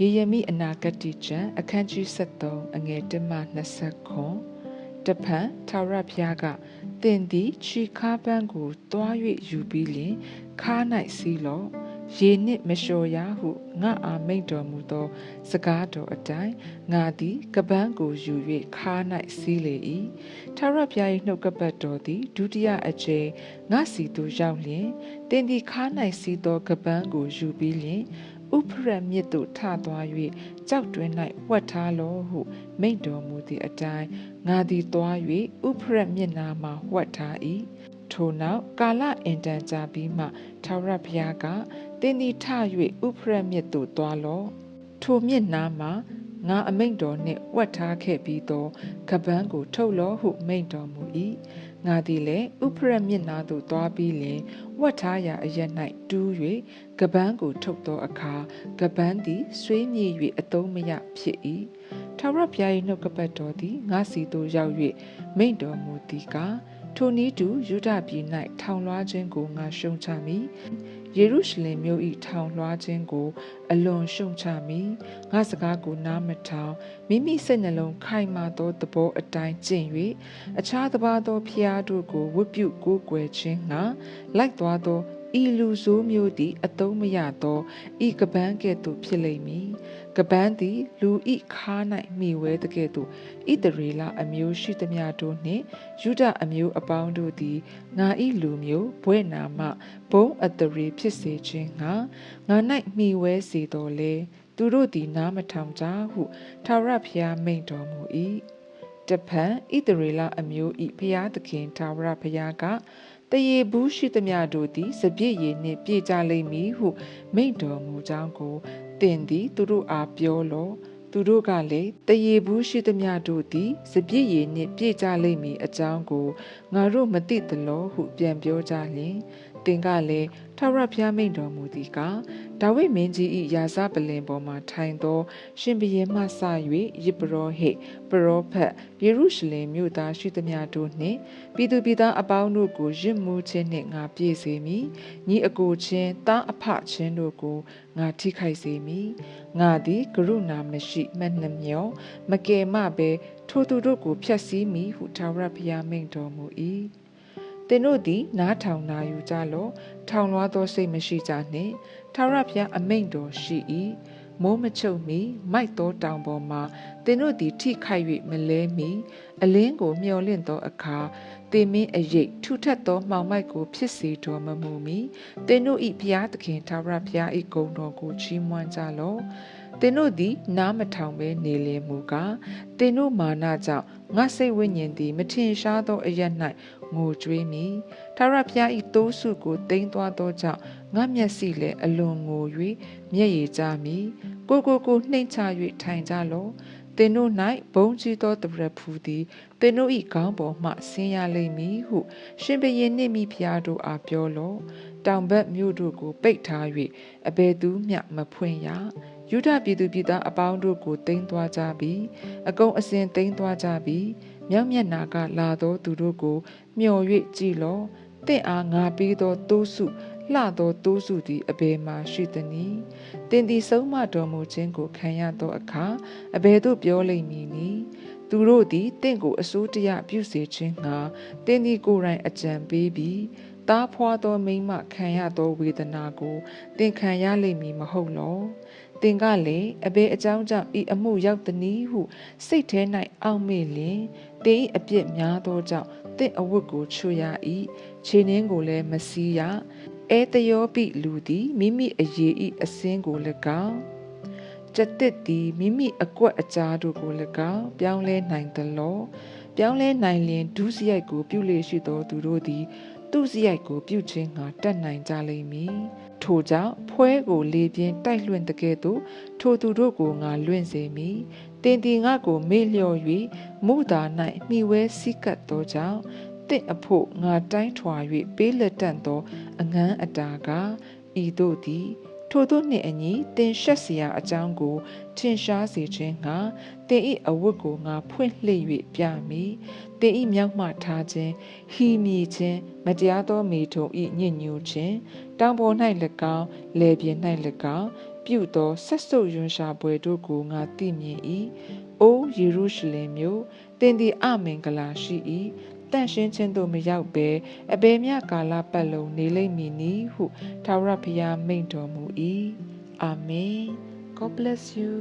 ရေရမိအနာဂတိကျမ်းအခန်းကြီး73အငယ်1မှ20ခွန်တဖန်ထာဝရဘုရားကတင်သည်ခြိခါပန်းကိုတွား၍ယူပြီးလင်ခါ၌စီးလော့ရေနှင့်မလျှော်ရဟုငါအာမိန်တော်မူသော စကားတော်အတိုင်းငါသည်ကပန်းကိုယူ၍ခါ၌စီးလေ၏ထာဝရဘုရား၏နှုတ်ကပတ်တော်သည်ဒုတိယအကြိမ်ငါစီသို့ရောက်လျင်တင်သည်ခါ၌စီးသောကပန်းကိုယူပြီးလျင် ဥဖရမြစ်သို့ထသွား၍ကြောက်တွင်၌ဝှက်ထားလောဟု မိန့်တော်မူသည့်အတိုင်းငါသည်သွား၍ဥဖရမြစ်နာမှဝှက်ထား၏ထိုနောက်ကာလအင်တန်ကြာပြီးမှထာဝရဘုရားကတင်းသည်ထ၍ဥဖရမြစ်သို့သွားလော့ထိုမြစ်နာမှာငါအမိန့်တော်နှင့်ဝတ်ထားခဲ့ပြီးသောကပန်းကို ထုတ်လောဟုမိန့်တော်မူ၏ ငါသည်လည်းဥဖရမျက်နာသို့သွားပြီးလင်ဝတ်ထားရာအရက်၌တူး၍ကပန်းကိုထုတ်သောအခါကပန်းသည်ဆွေးမြေ့၍အတုံးမရဖြစ်၏ထာဝရဘုရား၏နှုတ်ကပတ်တော်သည်ငါစီသို့ရောက်၍မိန့်တော်မူသည်ကားထိုနည်းတူယူဒပြည်၌ထောင်လွှားခြင်းကိုငါရှုံချမည် ယေရုရှလင်မြို့၏ထောင်လွှားခြင်းကို အလွန်ရှုံချမည်ငါစကားကိုနားမထောင်မိမိစိတ်နှလုံးခိုင်မာသောသဘောအတိုင်းကျင့်၍အခြားတစ်ပါးသောဖျားတို့ကိုဝတ်ပြုကိုးကွယ်ခြင်းငါလိုက်သွားသောဤလူဆိုးမျိုးသည်အတုံးမရသောဤကပန်းကဲ့သို့ဖြစ်လိမ့်မည် ကပန်းသည် လူဤခါ၌မိဝဲတကဲ့သို့ဣတရေလအမျိုးရှိသမျှတို့နှင့်ယူဒအမျိုးအပေါင်းတို့သည်ငါဤလူမျိုးဘွဲ့နာမဘုံအတရေဖြစ်စေခြင်းငါငါ၌မိဝဲစေတော်လေသူတို့သည်နားမထောင်ကြဟုထာဝရဘုရားမိန့်တော်မူ၏တဖန်ဣတရေလအမျိုးဤဘုရားသခင်ထာဝရဘုရားကတရေဘူးရှိသမျှတို့သည်စပြည့်ရည်နှင့်ပြေကြလိမ့်မည်ဟုမိန့်တော်မူကြောင်းကို တင်သည်သူတို့အားပြောလော့သူတို့ကလည်းတရေဘူးရှိသမျှတို့သည်စပြည့်ရည်နှင့်ပြေကြလိမ့်မည်အကြောင်းကိုငါတို့မသိသလောဟုပြန်ပြောကြလျင် တင်ကလည်းထာဝရဘုရားမိန့်တော်မူသည်ကားဒါဝိမင်းကြီး၏ယာစပလင်ပေါ်မှထိုင်သော ရှင်ဘုရင်မှစ၍ယစ်ပရောဟိတ်ပရောဖက်ယေရုရှလင်မြို့သားရှိသမျှတို့နှင့်ပြည်သူပြည်သားအပေါင်းတို့ကိုရစ်မှုခြင်းနှင့်ငါပြည့်စေမည်ညီအကိုချင်းသားအဖချင်းတို့ကိုငါထိခိုက်စေမည်ငါသည်ကရုဏာမရှိမနှမျောမကယ်မပဲထိုသူတို့ကိုဖျက်ဆီးမည်ဟုထာဝရဘုရားမိန့်တော်မူ၏ သင်တို့သည် နားထောင်နာယူကြလော့ထောင်လွှားသောစိတ်မရှိကြနှင့်ထာဝရဘုရားအမိန့်တော်ရှိ၏မိုးမချုပ်မီမိုက်သောတောင်ပေါ်မှာသင်တို့သည် ထိခိုက်၍မလဲမီအလင်းကိုမျောလင့်သောအခါတင်မင်းအရေးထုထက်သောမှောင်မိုက်ကို ဖြစ်စေတော်မမူမီသင်တို့၏ဘုရားသခင်ထာဝရဘုရား၏ဂုဏ်တော်ကိုချီးမွမ်းကြလော့သင်တို့သည် နားမထောင်ဘဲနေလင်မူကားသင်တို့မာနကြောင့်ငါစိတ်ဝိညာဉ်သည် မထင်ရှားသောအရ၌ ငိုကြွေးမည်ထာဝရဘုရား၏တိုးစုကိုတိမ်သွားသောကြောင့်ငါမျက်စိလည်းအလွန်ငို၍မျက်ရည်ကျမည်ကိုကိုကိုနှိမ့်ချ၍ထိုင်ကြလော့သင်တို့၌ဘုံကြီးသောတပရဖူသည်သင်တို့၏ခေါင်းပေါ်မှဆင်းရလိမ့်မည်ဟု ရှင်ဘရင်နှင့်မိဖုရားတို့အားပြောလော့တောင်ဘက်မြို့တို့ကိုပိတ်ထား၍အဘယ်သူမျှမဖွင့်ရယုဒပြည်သူပြည်သားအပေါင်းတို့ကိုတိမ့်သွားကြပြီးအကုန်အစင်တိမ့်သွားကြပြီး မြောက်မျက်နာကလာသောသူတို့ကိုမျှော်၍ကြည်လောတင့်အားငါပေးသောတိုးစုလှသောတိုးစုသည်အဘယ်မှရှိသနည်းတင်သည်ဆုံးမတော်မူခြင်းကိုခံရသောအခါအဘယ်သို့ပြောလိမ့်မည်နည်းသူတို့သည်တင့်ကိုအစိုးတရပြုစေခြင်းငှာတင်းဒီကိုယ်တိုင်အကြံပေးပြီး သားဖွာသောမိမခံရသောဝေဒနာကိုသင်ခံရလိမ့်မည်မဟုတ်လောသင်ကလည်းအဘယ်အကြောင်းကြောင့်ဤအမှုရောက်သည်နည်းဟု စိတ်ထဲ၌အောင့်မေ့လင်သင်၏အပြစ်များသောကြောင့်သင်အဝတ်ကိုချွတ်ရ၏ခြေနှင်းကိုလည်းမစီးရအဲတယောပိလူသည်မိမိအရေးဤအစင်းကို၎င်းကျက်တစ်သည်မိမိအကွက်အကြားတို့ကို၎င်းပြောင်းလဲနိုင်သလောပြောင်းလဲနိုင်လျင်ဒုစရိုက်ကိုပြုလေရှိသောသူတို့သည် သူစရိုက်ကိုပြုခြင်းငါတတ်နိုင်ကြလိမ့်မည်ထို့ကြောင့်ဖွဲကိုလေပြင်းတိုက်လွှင့်တကဲ့သို့ထိုသူတို့ကိုငါလွင့်စေမည်တင်တီငါကိုမေ့လျော့၍မုသာ၌မှီဝဲစိကတ်သောကြောင့်တင့်အဖို့ငါတိုင်းထွာ၍ပေးလက်တန့်သော အငန်းအတာကဤတို့သည် ထို့သောနှင့်အညီတင်ရှက်เสียအကြောင်းကိုထင်ရှားစေခြင်းငါတင်ဤအဝတ်ကိုငါဖွင့်လှစ်၍ပြမည်တင်ဤမြောက်မှထားခြင်းဟီမီခြင်းမတရားသောမိထုံဤညဉ့်ညူခြင်းတောင်ပေါ်၌၎င်းလေပြင်း၌၎င်း ပြုသောဆက်ဆုပ်ယွန်ရှာပွဲတို့ကိုငါသိမြင်၏အိုယေရုရှလင်မြို့တင်သည်အမင်္ဂလာရှိ၏ တန့်ရှင်းခြင်းသို့မရောက်ဘဲအဘယ်မျှကာလပတ်လုံးနေလိမ့်မည်နည်းဟုထာဝရဘုရားမိန့်တော်မူ၏အာမင် God bless you